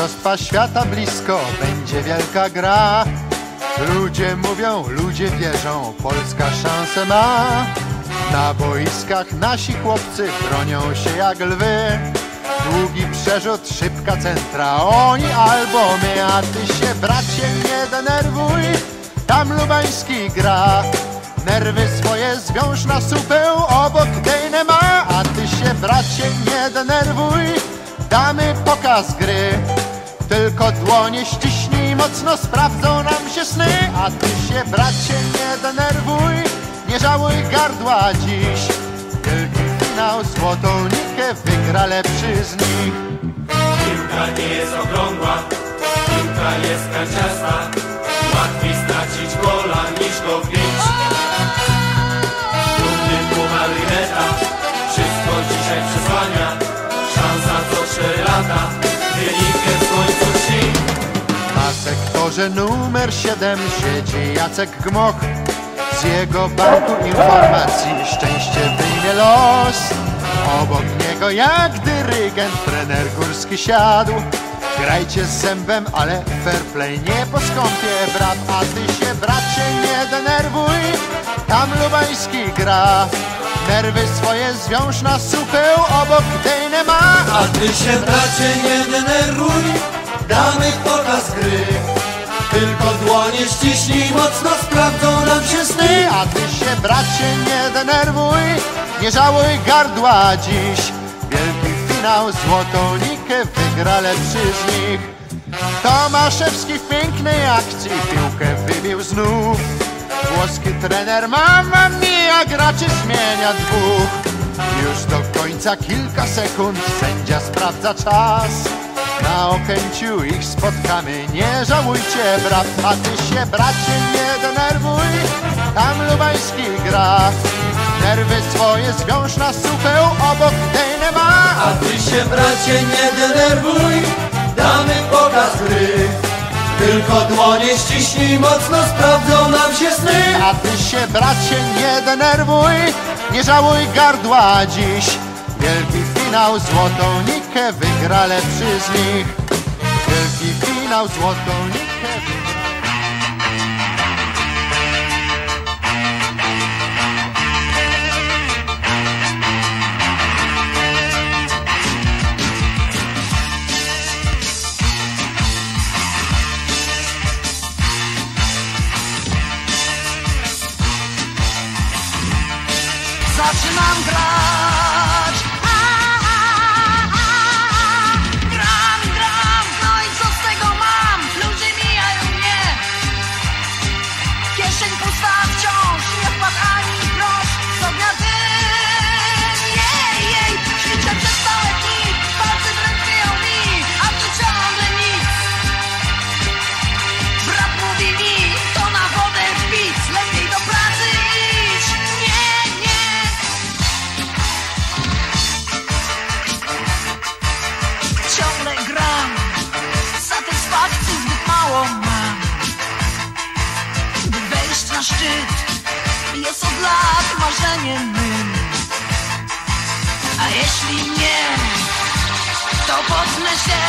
Mistrzostwa świata blisko, będzie wielka gra. Ludzie mówią, ludzie wierzą, Polska szansę ma. Na boiskach nasi chłopcy bronią się jak lwy. Długi przerzut, szybka centra, oni albo my, a ty się bracie nie denerwuj, tam Lubański gra. Nerwy swoje zwiąż na supę, obok dejne ma, a ty się bracie nie denerwuj, damy pokaz gry. Tylko dłonie ściśnij mocno, sprawdzą nam się sny, a ty się bracie nie denerwuj, nie żałuj gardła dziś. Wielki finał, złotą nikę wygra lepszy z nich. Piłka nie jest okrągła, piłka jest kanciasta. Łatwiej stracić gola niż go wbić. Trudny puchar wszystko dzisiaj przesłania. Szansa co cztery lata, sektorze numer 7 siedzi Jacek Gmoch. Z jego banku informacji szczęście wyjmie los. Obok niego jak dyrygent trener górski siadł. Grajcie z zębem, ale fair play nie poskąpie brat, a ty się bracie nie denerwuj, tam Lubański gra. Nerwy swoje zwiąż na supeł, obok dejne ma, A ty się bracie nie denerwuj, damy pokaz gry. Tylko dłonie ściśnij mocno, sprawdzą nam się sny. A ty się bracie nie denerwuj, nie żałuj gardła dziś. Wielki finał, złotą nikę wygra lepszy z nich. Tomaszewski w pięknej akcji piłkę wybił znów. Włoski trener mamma mia graczy zmienia dwóch. Już do końca kilka sekund sędzia sprawdza czas. Na Okęciu ich spotkamy, nie żałujcie brat, a ty się bracie nie denerwuj, tam Lubański gra. Nerwy swoje zwiąż na supeł, obok dejne ma, A ty się bracie nie denerwuj, damy pokaz gry. Tylko dłonie ściśnij mocno, sprawdzą nam się sny. a ty się bracie nie denerwuj, nie żałuj gardła dziś. Wielki finał, złotą nikę wygra lepszy z nich. Wielki finał, złotą nikę. Zaczynam grać szczyt. Jest od lat marzeniem mym. A jeśli nie To potnę się